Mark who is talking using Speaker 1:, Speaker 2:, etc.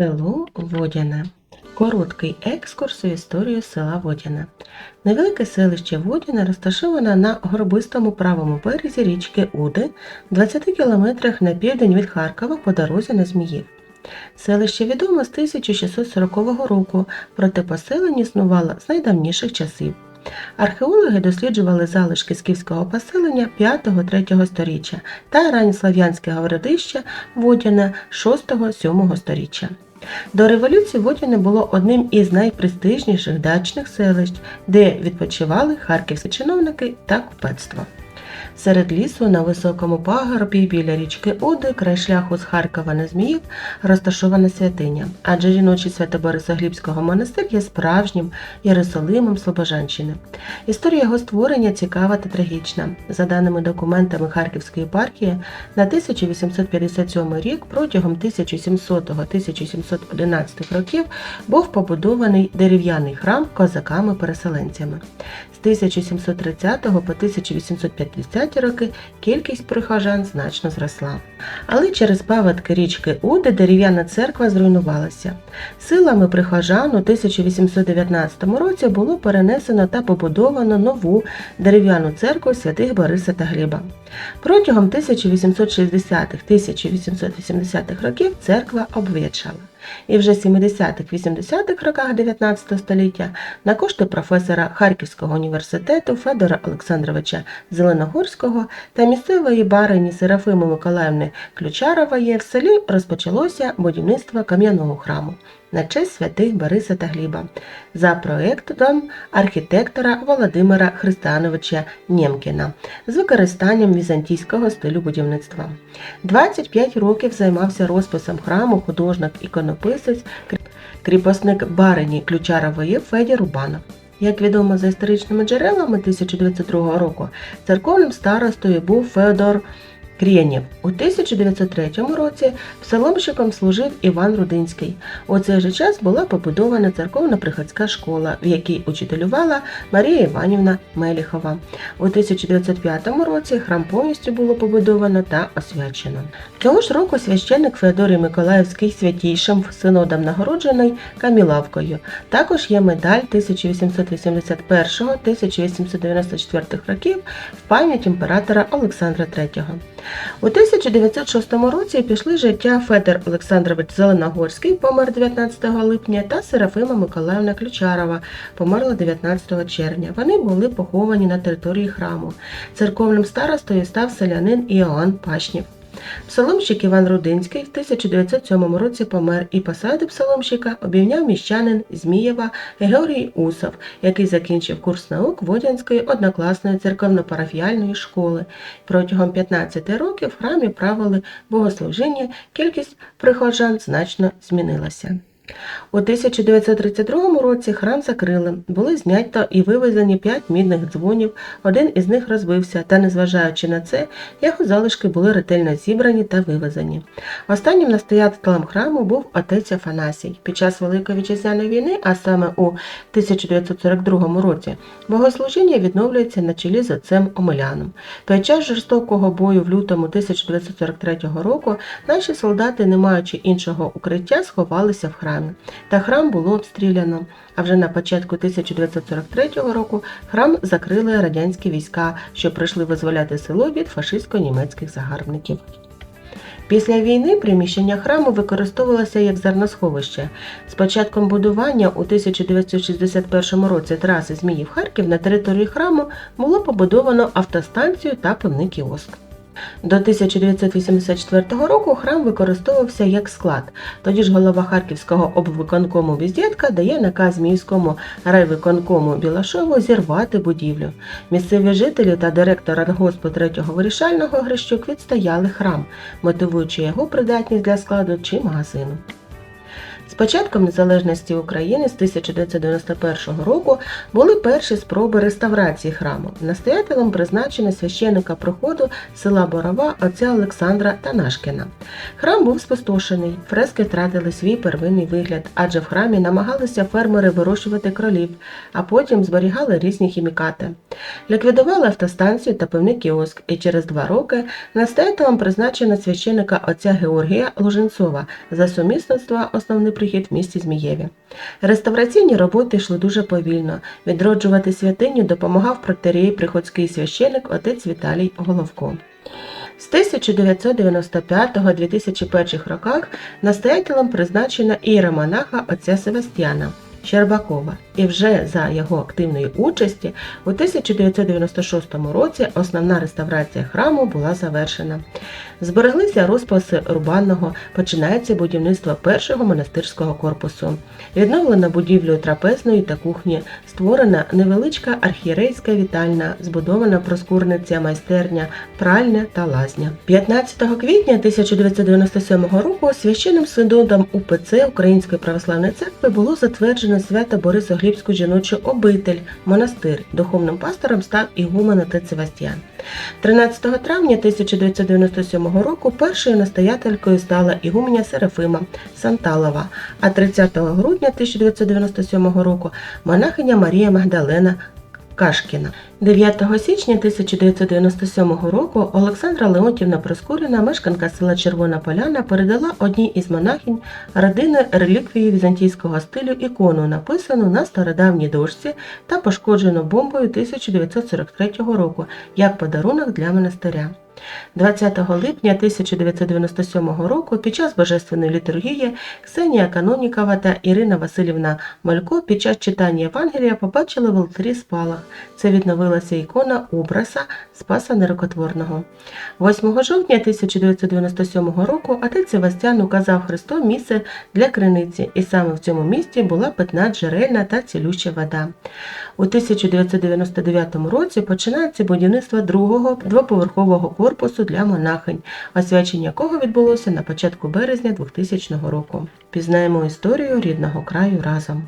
Speaker 1: Село Водяне. Короткий екскурс у історію села Водяне. Невелике селище Водяне розташоване на горбистому правому березі річки Уди, 20 кілометрах на південь від Харкова по дорозі на Зміїв. Селище відомо з 1640 року, проте поселення існувало з найдавніших часів. Археологи досліджували залишки скіфського поселення 5-3 сторіччя та ранньслав'янське городище Водяне 6-7 сторіччя. До революції Водяне було одним із найпрестижніших дачних селищ, де відпочивали харківські чиновники та купецтво. Серед лісу на високому пагорбі біля річки Оди, край шляху з Харкова на Зміїв, розташована святиня, адже жіночий Свято-Борисоглібського монастир є справжнім Єрусалимом Слобожанщини. Історія його створення цікава та трагічна. За даними документами Харківської єпархії, на 1857 рік протягом 1700-1711 років був побудований дерев'яний храм козаками-переселенцями. З 1730 по 1850 роки кількість прихожан значно зросла. Але через паводки річки Уди дерев'яна церква зруйнувалася. Силами прихожан у 1819 році було перенесено та побудовано нову дерев'яну церкву святих Бориса та Гліба. Протягом 1860-1880-х років церква обвічала. І вже в 70-80-х роках 19 століття на кошти професора Харківського університету Федора Олександровича Зеленогорського та місцевої барині Серафими Миколаївни Ключарової в селі розпочалося будівництво кам'яного храму на честь святих Бориса та Гліба за проектом архітектора Володимира Христановича Нємкіна з використанням візантійського стилю будівництва. 25 років займався розписом храму художник-іконописець, кріпосник барині Ключарової Федір Рубанов. Як відомо за історичними джерелами 1902 року, церковним старостою був Феодор Крєнєв. У 1903 році псаломщиком служив Іван Рудинський. У цей же час була побудована церковно-приходська школа, в якій учителювала Марія Іванівна Меліхова. У 1905 році храм повністю було побудовано та освячено. Цього ж року священник Феодорій Миколаївський святійшим синодом нагороджений Камілавкою. Також є медаль 1881-1894 років в пам'ять імператора Олександра III. У 1906 році пішли життя Федор Олександрович Зеленогорський, помер 19 липня, та Серафима Миколаївна Ключарова, померла 19 червня. Вони були поховані на території храму. Церковним старостою став селянин Іоанн Пашнів. Псаломщик Іван Рудинський в 1907 році помер і посади псаломщика обійняв міщанин Змієва Георгій Усов, який закінчив курс наук Водянської однокласної церковно-парафіальної школи. Протягом 15 років в храмі правили богослужіння, кількість прихожан значно змінилася. У 1932 році храм закрили, були знято і вивезені п'ять мідних дзвонів, один із них розбився, та, незважаючи на це, його залишки були ретельно зібрані та вивезені. Останнім настоятелем храму був отець Афанасій. Під час Великої вітчизняної війни, а саме у 1942 році, богослужіння відновлюється на чолі з отцем Омеляном. Під час жорстокого бою в лютому 1943 року наші солдати, не маючи іншого укриття, сховалися в храмі та храм було обстріляно. А вже на початку 1943 року храм закрили радянські війська, що прийшли визволяти село від фашистсько-німецьких загарбників. Після війни приміщення храму використовувалося як зерносховище. З початком будування у 1961 році траси Зміїв-Харків на території храму було побудовано автостанцію та пивний кіоск. До 1984 року храм використовувався як склад. Тоді ж голова Харківського обвиконкому Віздєтка дає наказ міському райвиконкому Білашову зірвати будівлю. Місцеві жителі та директор радгоспу третього вирішального Грищук відстояли храм, мотивуючи його придатність для складу чи магазину. З початком незалежності України з 1991 року були перші спроби реставрації храму. Настоятелем призначено священника проходу села Борова отця Олександра Танашкіна. Храм був спустошений, фрески втратили свій первинний вигляд, адже в храмі намагалися фермери вирощувати кролів, а потім зберігали різні хімікати. Ліквідували автостанцію та певний кіоск, і через два роки настоятелем призначено священика отця Георгія Луженцова за сумісництва основний прихід в місті Змієві. Реставраційні роботи йшли дуже повільно. Відроджувати святиню допомагав протерій приходський священик отець Віталій Головко. З 1995-2001 роках настоятелем призначена іеромонаха отця Севастьяна Щербакова, і вже за його активної участі у 1996 році основна реставрація храму була завершена. Збереглися розписи Рубанного, починається будівництво першого монастирського корпусу. Відновлено будівлю трапезної та кухні, створена невеличка архієрейська вітальна, збудована проскурниця, майстерня, пральня та лазня. 15 квітня 1997 року священним синодом УПЦ Української православної церкви було затверджено свято Борисоглібську жіночу обитель, монастир. Духовним пастором став ігумен отець Севастьян. 13 травня 1997 року першою настоятелькою стала ігуменя Серафима Санталова, а 30 грудня 1997 року монахиня Марія Магдалена Кашкіна. 9 січня 1997 року Олександра Леонтівна Проскуріна, мешканка села Червона Поляна, передала одній із монахінь родини реліквії візантійського стилю ікону, написану на стародавній дошці та пошкоджену бомбою 1943 року як подарунок для монастиря. 20 липня 1997 року під час божественної літургії Ксенія Канонікова та Ірина Васильівна Малько під час читання Євангелія побачили в алтарі спалах. Це відновилася ікона образа Спаса Нерокотворного. 8 жовтня 1997 року отець Севастян указав Христу місце для криниці, і саме в цьому місці була питна джерельна та цілюща вода. У 1999 році починається будівництво другого двоповерхового корпусу для монахинь, освячення якого відбулося на початку березня 2000 року. Пізнаємо історію рідного краю разом.